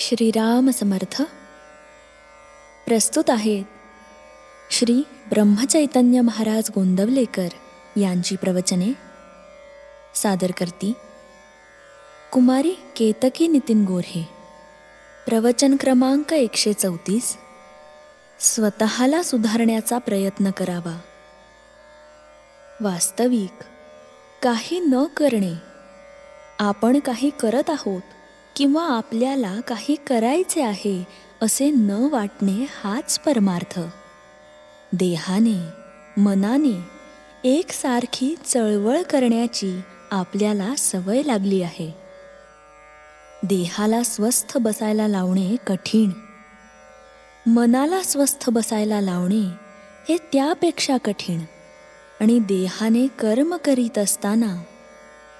श्रीराम समर्थ प्रस्तुत आहेत श्री ब्रह्मचैतन्य महाराज गोंदवलेकर यांची प्रवचने. सादर करती कुमारी केतकी नितीन गोऱ्हे. प्रवचन क्रमांक एकशे चौतीस. स्वतःला सुधारण्याचा प्रयत्न करावा. वास्तविक काही न करणे. आपण काही करत आहोत. किंवा आपल्याला काही करायचे आहे असे न वाटणे हाच परमार्थ. देहाने मनाने एकसारखी चळवळ करण्याची आपल्याला सवय लागली आहे. देहाला स्वस्थ बसायला लावणे कठीण. मनाला स्वस्थ बसायला लावणे हे त्यापेक्षा कठीण. आणि देहाने कर्म करीत असताना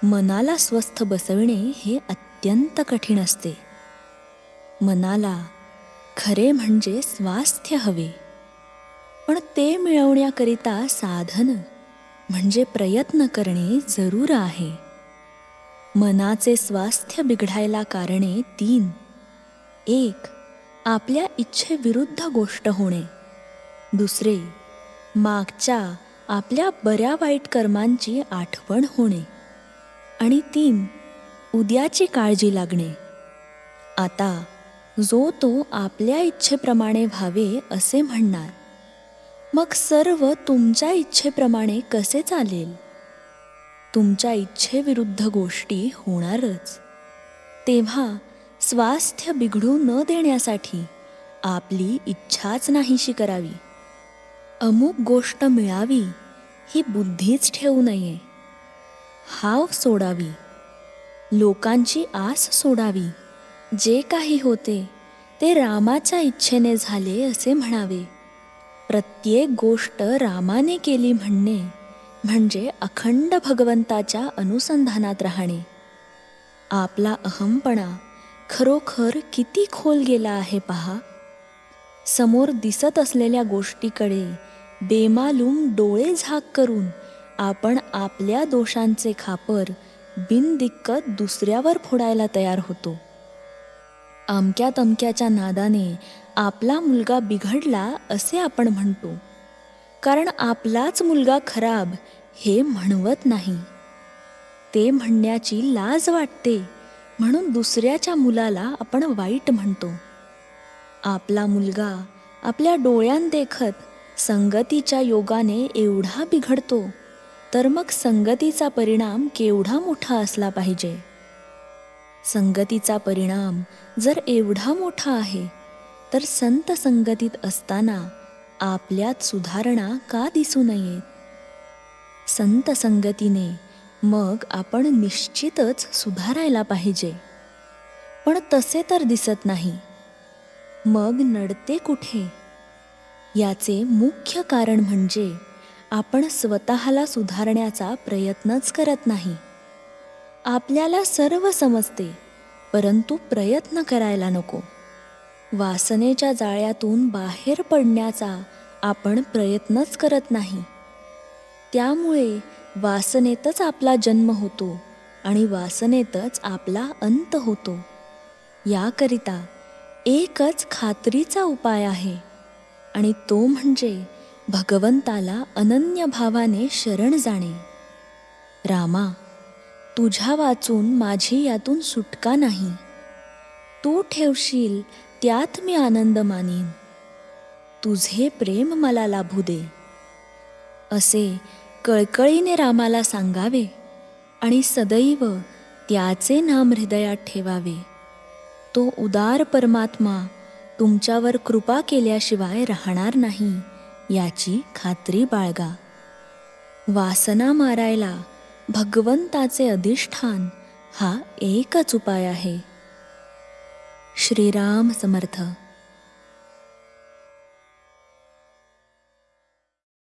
मनाला स्वस्थ बसविणे हे अत्यंत अत्यंत कठीण असते. मनाला खरे म्हणजे स्वास्थ्य हवे. पण ते मिळवण्याकरिता साधन म्हणजे प्रयत्न करणे जरूर आहे. मनाचे स्वास्थ्य बिघडायला कारणे तीन. एक आपल्या इच्छेविरुद्ध गोष्ट होणे. दुसरे मागच्या आपल्या बऱ्या वाईट कर्मांची आठवण होणे. आणि तीन उद्याची काळजी लागणे. आता जो तो आपल्या इच्छेप्रमाणे व्हावे असे म्हणणार. मग सर्व तुमच्या इच्छेप्रमाणे कसे चालेल? तुमच्या इच्छेविरुद्ध गोष्टी होणारच. तेव्हा स्वास्थ्य बिघडू न देण्यासाठी आपली इच्छाच नाहीशी करावी. अमुक गोष्ट मिळावी ही बुद्धीच ठेवू नये. हाव सोडावी. लोकांची आस सोडावी. जे काही होते ते रामाच्या इच्छेने झाले असे म्हणावे. प्रत्येक गोष्ट रामाने केली म्हणणे म्हणजे अखंड भगवंताच्या अनुसंधानात राहणे. आपला अहमपणा खरोखर किती खोल गेला आहे पहा. समोर दिसत असलेल्या गोष्टीकडे बेमालूम डोळे झाक करून आपण आपल्या दोषांचे खापर बिनदिक्कत दुसऱ्यावर फोडायला तयार होतो. अमक्या तमक्याच्या नादाने आपला मुलगा बिघडला असे आपण म्हणतो. कारण आपलाच मुलगा खराब हे म्हणवत नाही. ते म्हणण्याची लाज वाटते म्हणून दुसऱ्याच्या मुलाला आपण वाईट म्हणतो. आपला मुलगा आपल्या डोळ्यांदेखत संगतीच्या योगाने एवढा बिघडतो तर मग संगतीचा परिणाम केवढा मोठा असला पाहिजे? संगतीचा परिणाम जर एवढा मोठा आहे तर संत संगतीत असताना आपल्यात सुधारणा का दिसू नयेत संत संगतीने मग आपण निश्चितच सुधारायला पाहिजे. पण तसे तर दिसत नाही. मग नडते कुठे? याचे मुख्य कारण म्हणजे आपण स्वतःला सुधारण्याचा प्रयत्नच करत नाही. आपल्याला सर्व समजते परंतु प्रयत्न करायला नको. वासनेच्या जाळ्यातून बाहेर पडण्याचा आपण प्रयत्नच करत नाही. त्यामुळे वासनेतच आपला जन्म होतो आणि वासनेतच आपला अंत होतो. याकरिता एकच खात्रीचा उपाय आहे आणि तो म्हणजे भगवंताला अनन्य भावाने शरण जाणे. रामा तुझ्या वाचून माझी यातून सुटका नाही. तू ठेवशील त्यात मी आनंद मानीन. तुझे प्रेम मला लाभू दे. असे कळकळीने रामाला सांगावे आणि सदैव त्याचे नाम हृदयात ठेवावे. तो उदार परमात्मा तुमच्यावर कृपा केल्याशिवाय राहणार नाही. याची खात्री बाळगा. वासना मारायला भगवंताचे अधिष्ठान हा एकच उपाय आहे. श्रीराम समर्थ.